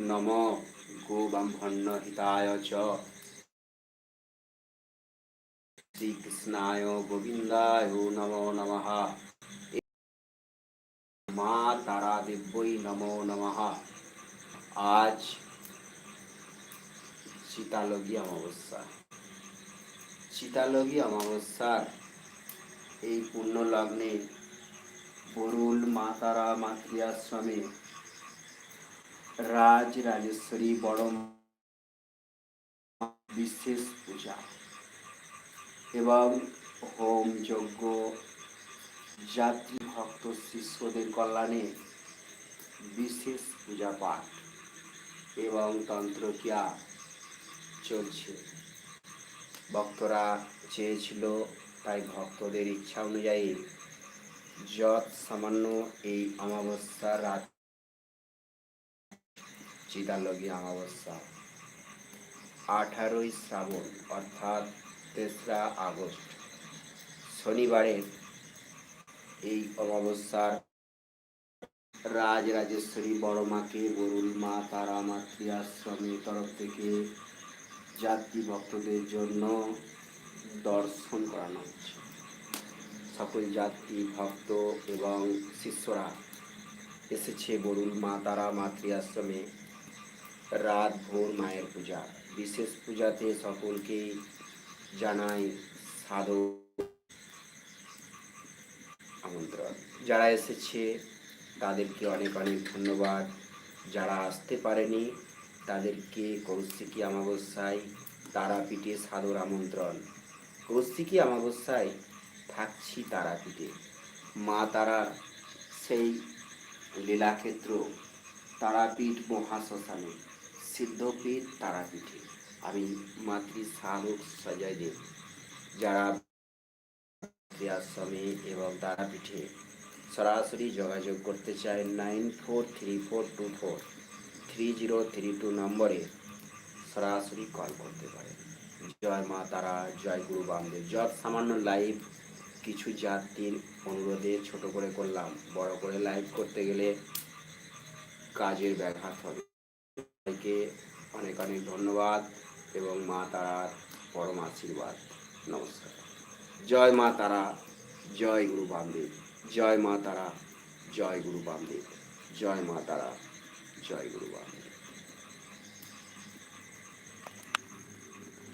নম গোব্রাহ্মণ্য হিতায় চ শ্রীকৃষ্ণায় গোবিন্দায় নমো নমঃ মা তারা দেব্যই নমো নমঃ আজ শীতালগী অমাবস্যা শীতালগী অমাবস্যার এই পুণ্য লগ্নে বরুল মা তারা মাতৃআশ্রমে রাজ রাজেশ্বরী বড় বিশেষ পূজা। এবং হোম যজ্ঞ যাত্রী ভক্ত শিষ্যদের কল্যাণে বিশেষ পূজা পাঠ এবং তন্ত্রক্রিয়া চলছে। ভক্তরা চেয়েছিল, তাই ভক্তদের ইচ্ছা অনুযায়ী যত সামান্য এই অমাবস্যার রাত চিতালগী অমাবস্যা। আঠারোই শ্রাবণ, অর্থাৎ তেসরা আগস্ট। শনিবারের এই অমাবস্যার রাজ রাজেশ্বরী বড় মাকে বরুল মা, তারা মাতৃ তরফ থেকে যাত্রী ভক্তদের জন্য দর্শন করানো হচ্ছে। সকল যাত্রী, ভক্ত এবং শিষ্যরা এসেছে বরুল মা, তারা মাতৃ আশ্রমে রাত ভোর মায়ের পূজা। বিশেষ পূজাতে সকলকে জানাই সাধু আমন্ত্রণ। যারা এসেছে, তাদেরকে অনেক অনেক ধন্যবাদ। যারা আসতে পারেনি, তাদেরকে কৌশিকী অমাবস্যায় তারাপীঠে সাদর আমন্ত্রণ। কৌশিকী অমাবস্যায় থাকছি তারাপীঠে। মা তারার সেই লীলাক্ষেত্র, তারাপীঠ মহাশ্মশানে। সিদ্ধপীঠ তারাপীঠে। আমি মাতৃ সাধক সজয় দেব, যারা আশ্রমে এবং তারাপীঠে সরাসরি যোগাযোগ করতে চাই nine four three four two four three zero three two নম্বরে সরাসরি কল করতে পারেন। জয় মা তারা, জয় গুরু বামদেব। যত সামান্য লাইভ, কিছু যাত্রীর অনুরোধে ছোট করে করলাম, বড় করে লাইভ করতে গেলে কাজের ব্যাঘাত হবে। সবাইকে অনেক অনেক ধন্যবাদ এবং মা তারার পরম আশীর্বাদ। নমস্কার। জয় মা তারা, জয় গুরু বামদেব। জয় মা তারা, জয় গুরু বামদেব। জয় মা তারা, জয় গুরু বামদেব।